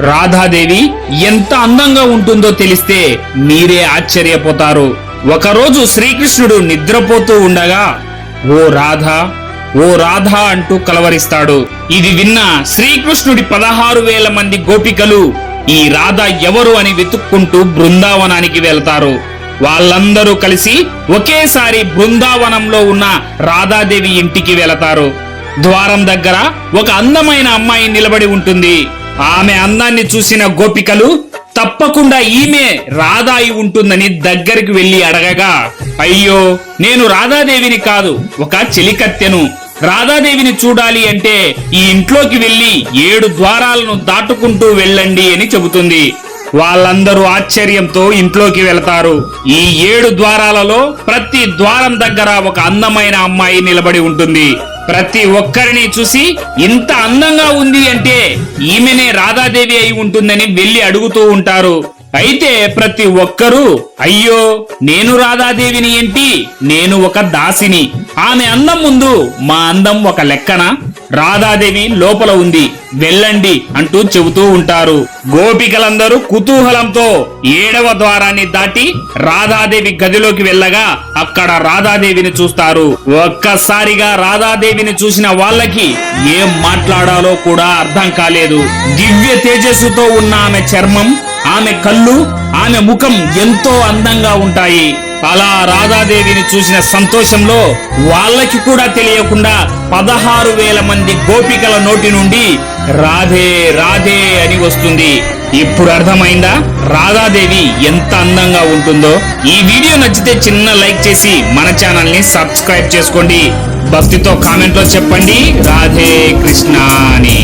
రాధాదేవి ఎంత అందంగా ఉంటుందో తెలిస్తే మీరే ఆశ్చర్యపోతారు. ఒకరోజు శ్రీకృష్ణుడు నిద్రపోతూ ఉండగా ఓ రాధా ఓ రాధా అంటూ కలవరిస్తాడు. ఇది విన్న శ్రీకృష్ణుడి పదహారు వేల మంది గోపికలు ఈ రాధ ఎవరు అని వెతుక్కుంటూ బృందావనానికి వెళ్తారు. వాళ్ళందరూ కలిసి ఒకేసారి బృందావనంలో ఉన్న రాధాదేవి ఇంటికి వెళతారు. ద్వారం దగ్గర ఒక అందమైన అమ్మాయి నిలబడి ఉంటుంది. ఆమె అందాన్ని చూసిన గోపికలు తప్పకుండా ఈమె రాధాయి ఉంటుందని దగ్గరికి వెళ్ళి అడగగా అయ్యో నేను రాధాదేవిని కాదు ఒక చెలికత్తెను. రాధాదేవిని చూడాలి అంటే ఈ ఇంట్లోకి వెళ్ళి ఏడు ద్వారాలను దాటుకుంటూ వెళ్ళండి అని చెబుతుంది. వాళ్ళందరూ ఆశ్చర్యంతో ఇంట్లోకి వెళతారు. ఈ ఏడు ద్వారాలలో ప్రతి ద్వారం దగ్గర ఒక అందమైన అమ్మాయి నిలబడి ఉంటుంది. ప్రతి ఒక్కరిని చూసి ఇంత అందంగా ఉంది అంటే ఈమెనే రాధాదేవి అయి ఉంటుందని వెళ్ళి అడుగుతూ ఉంటారు. అయితే ప్రతి ఒక్కరూ అయ్యో నేను రాధాదేవిని ఏంటి? నేను ఒక దాసిని. ఆమె అందం ముందు మా అందం ఒక లెక్కన? రాధాదేవి లోపల ఉంది. వెళ్ళండి అంటూ చెబుతూ ఉంటారు. గోపికలందరూ కుతూహలంతో ఏడవ ద్వారాన్ని దాటి రాధాదేవి గదిలోకి వెళ్ళగా అక్కడ రాధాదేవిని చూస్తారు. ఒక్కసారిగా రాధాదేవిని చూసిన వాళ్ళకి ఏం మాట్లాడాలో కూడా అర్థం కాలేదు. దివ్య తేజస్సుతో ఉన్న ఆమె చర్మం ఆమె కళ్ళు ఆమె ముఖం ఎంతో అందంగా ఉంటాయి. అలా రాధాదేవిని చూసిన సంతోషంలో వాళ్ళకి కూడా తెలియకుండా పదహారు వేల మంది గోపికల నోటి నుండి రాధే రాధే అని వస్తుంది. ఇప్పుడు అర్థమైందా? రాధాదేవి ఎంత అందంగా ఉంటుందో. ఈ వీడియో నచ్చితే చిన్న లైక్ చేసి మన ఛానల్ని సబ్స్క్రైబ్ చేసుకోండి. భక్తితో కామెంట్లో చెప్పండి. రాధే కృష్ణ అని.